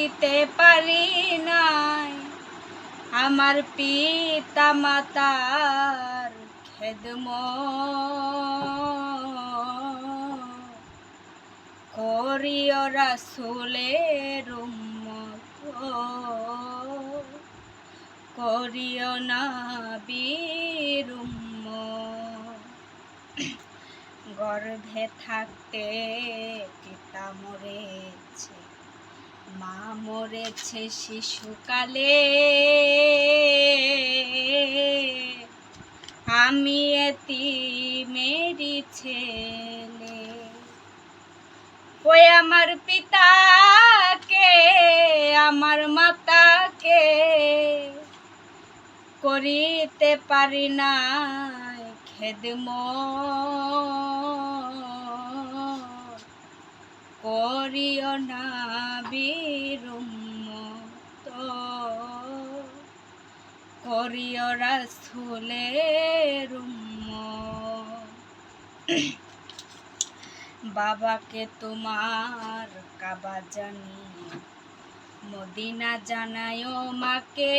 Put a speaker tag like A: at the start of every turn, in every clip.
A: করিতে পারি নাই। আমার পিতা মাতার খেদম করিও রাসুলের করিও না বীর গর্ভে থাকতে পিতা মরেছে। মা মরেছে শিশুকালে। আমি এতি মেরি ছেলে। ওই আমার পিতাকে, আমার মাতাকে করিতে পারি না খেদম করিও না বীরুম্মত করিও রাসুলের বাবাকে তোমার কাবা জানি, মদিনা জানায় মাকে।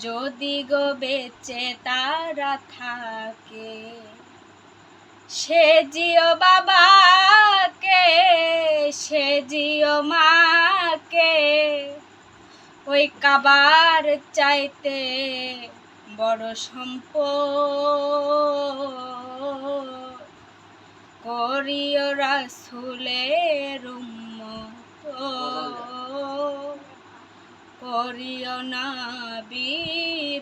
A: যদি গো বেচে তারা থাকে সে জিও বাবাকে, সে জিও মাকে, ওই কাবার চাইতে বড় সম্পদ। করিও রাসুলের উম্মত। করিও না বীর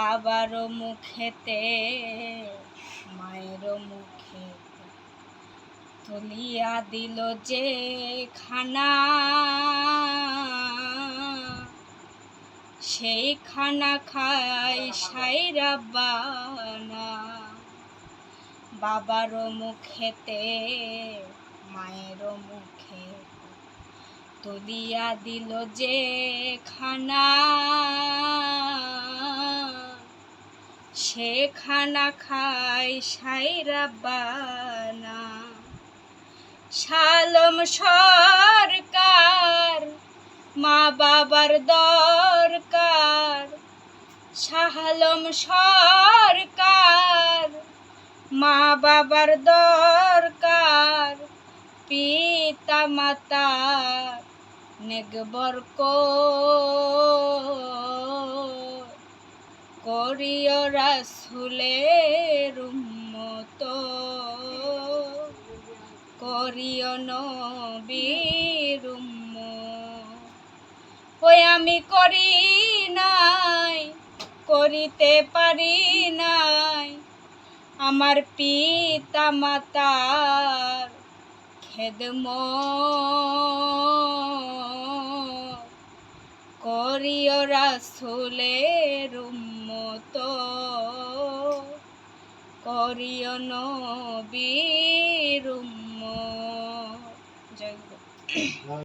A: বাবার মুখেতে, মায়ের মুখে তুলিয়া দিল যে খানা সেই খানা খাই সাইরা বানা। বাবার মুখেতে, মায়ের মুখে তুলিয়া দিল যে খানা সে খানা খাই সাইরা বানা। শালম সরকার, মা বাবার দরকার। শাহালম সরকার, মা বাবার দরকার। পিতা মাতা নেগবর করিও রাসুলের উম্মত। করিও নবীর ওই আমি করি নাই, করিতে পারি নাই। আমার পিতা মাতার খেদম করিও রাসুলের উম্মত। করিও নবীর জয়।